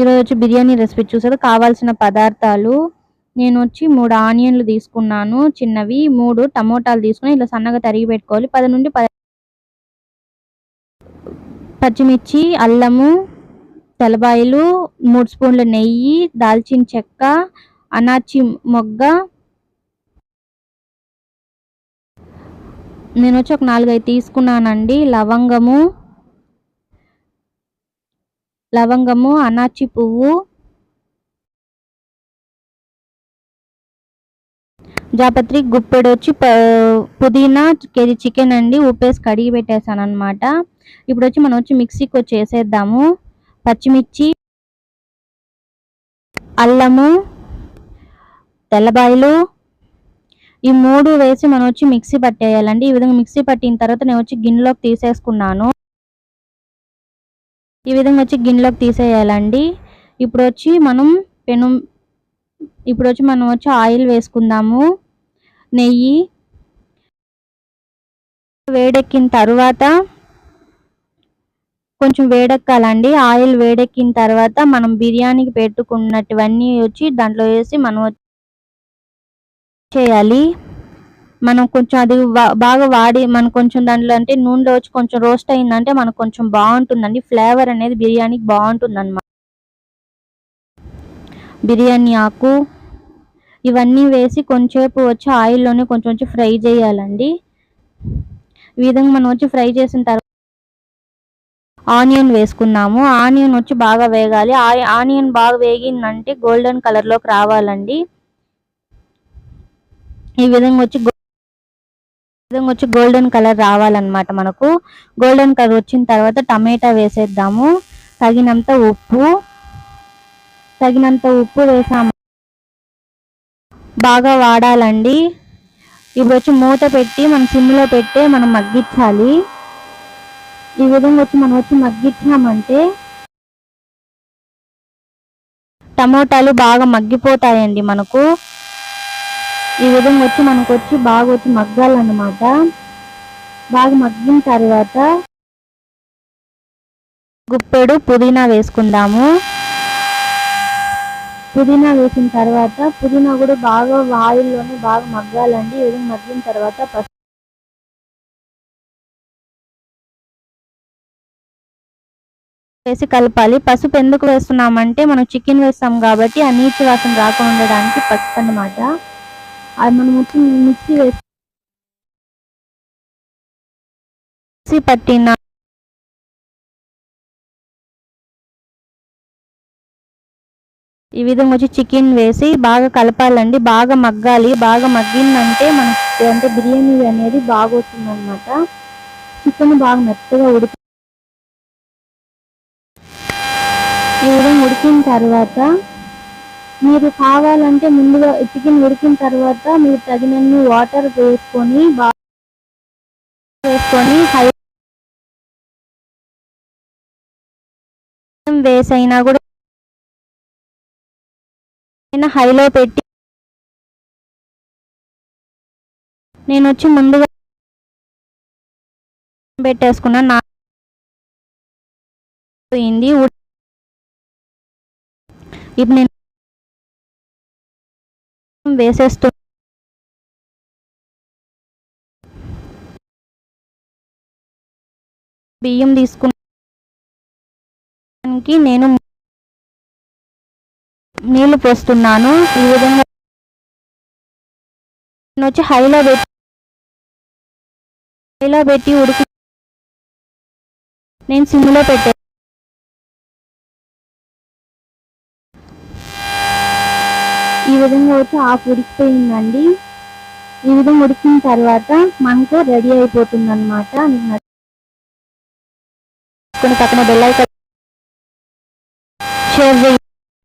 ఈరోజు వచ్చి బిర్యానీ రెసిపీ చూసారు. కావాల్సిన పదార్థాలు నేను వచ్చి మూడు ఆనియన్లు తీసుకున్నాను. చిన్నవి మూడు టమోటాలు తీసుకుని ఇలా సన్నగా తరిగి పెట్టుకోవాలి. పది నుండి పది పచ్చిమిర్చి అల్లము తెల్లబాయలు మూడు స్పూన్ల నెయ్యి దాల్చిన చెక్క అనాచి మొగ్గ. నేను వచ్చి ఒక నాలుగైదు తీసుకున్నానండి. లవంగము లవంగము అనాచి పువ్వు జాపత్రి గుప్పెడు వచ్చి పుదీనా కేజీ చికెన్ అండి ఉప్పేసి కడిగి పెట్టేశాను అనమాట ఇప్పుడు వచ్చి మనం వచ్చి మిక్సీకి వచ్చి వేసేద్దాము పచ్చిమిర్చి అల్లము తెల్లబాయలు ఈ మూడు వేసి మనం వచ్చి మిక్సీ పట్టేయాలండి. ఈ విధంగా మిక్సీ పట్టిన తర్వాత నేను వచ్చి గిన్నెలోకి తీసేసుకున్నాను. ఈ విధంగా వచ్చి గిన్నెలోకి తీసేయాలండి. ఇప్పుడు వచ్చి మనం పెను ఇప్పుడు వచ్చి మనం వచ్చి ఆయిల్ వేసుకుందాము. నెయ్యి వేడెక్కిన తర్వాత కొంచెం వేడెక్కాలండి. ఆయిల్ వేడెక్కిన తర్వాత మనం బిర్యానీకి పెట్టుకున్నటువన్నీ వచ్చి దాంట్లో వేసి మనం చేయాలి. మనం కొంచెం అది బాగా వాడి మనం కొంచెం దాంట్లో అంటే నూనెలో వచ్చి కొంచెం రోస్ట్ అయిందంటే మనకు కొంచెం బాగుంటుందండి. ఫ్లేవర్ అనేది బిర్యానీకి బాగుంటుంది అనమాట బిర్యానీ ఆకు ఇవన్నీ వేసి కొంచెంసేపు వచ్చి ఆయిల్లోనే కొంచెం వచ్చి ఫ్రై చేయాలండి. ఈ విధంగా మనం వచ్చి ఫ్రై చేసిన తర్వాత ఆనియన్ వేసుకున్నాము. ఆనియన్ వచ్చి బాగా వేగాలి. ఆనియన్ బాగా వేగిందంటే గోల్డెన్ కలర్లోకి రావాలండి. ఈ విధంగా వచ్చి విధంగా వచ్చి గోల్డెన్ కలర్ రావాలన్నమాట మనకు. గోల్డెన్ కలర్ వచ్చిన తర్వాత టమాటా వేసేద్దాము. తగినంత ఉప్పు. తగినంత ఉప్పు వేసాము. బాగా వాడాలండి. ఇప్పుడు వచ్చి మూత పెట్టి మనం సిమ్లో పెట్టి మనం మగ్గించాలి. ఈ విధంగా వచ్చి మనం వచ్చి మగ్గించామంటే టమోటాలు బాగా మగ్గిపోతాయండి మనకు. ఈ విధంగా వచ్చి మనకు వచ్చి బాగా వచ్చి మగ్గాలన్నమాట. బాగా మగ్గిన తర్వాత గుప్పెడు పుదీనా వేసుకుందాము. పుదీనా వేసిన తర్వాత పుదీనా కూడా బాగా ఆయిల్లోనే బాగా మగ్గాలండి. ఈ మగ్గిన తర్వాత పసుపు వేసి కలపాలి. పసుపు ఎందుకు వేస్తున్నామంటే మనం చికెన్ వేస్తాం కాబట్టి ఆ నీటి వాసన రాకుండా ఉండడానికి పసుపు అన్నమాట. అది మనం మొత్తం మిక్సీ వేసి మిక్సీ పట్టిన ఈ విధంగా వచ్చి చికెన్ వేసి బాగా కలపాలండి. బాగా మగ్గాలి. బాగా మగ్గిందంటే మనకి అంటే బిర్యానీ అనేది బాగా వస్తుంది అనమాట చికెన్ బాగా మెత్తగా ఉడికి ఈ విధంగా ఉడికిన తర్వాత మీరు కావాలంటే ముందుగా చికెన్ ఉడికిన తర్వాత మీరు తగినన్ని వాటర్ వేసుకొని బాగా వేసుకొని హై వేసైనా కూడా హైలో పెట్టి నేను వచ్చి ముందుగా పెట్టేసుకున్నా. నా పోయింది. ఇప్పుడు నేను వేసేస్తూ బియ్యం తీసుకున్నానికి నేను నీళ్ళు పోస్తున్నాను. ఈ విధంగా వచ్చి హైలో పెట్టి హైలో పెట్టి ఉడికి నేను సిమ్లో పెట్టాను ఈ విధంగా వచ్చి హాఫ్ ఉడికిపోయిందండి. ఈ విధంగా ఉడికిన తర్వాత మనకు రెడీ అయిపోతుంది అనమాట కొన్ని పక్కన బెల్లైక షేర్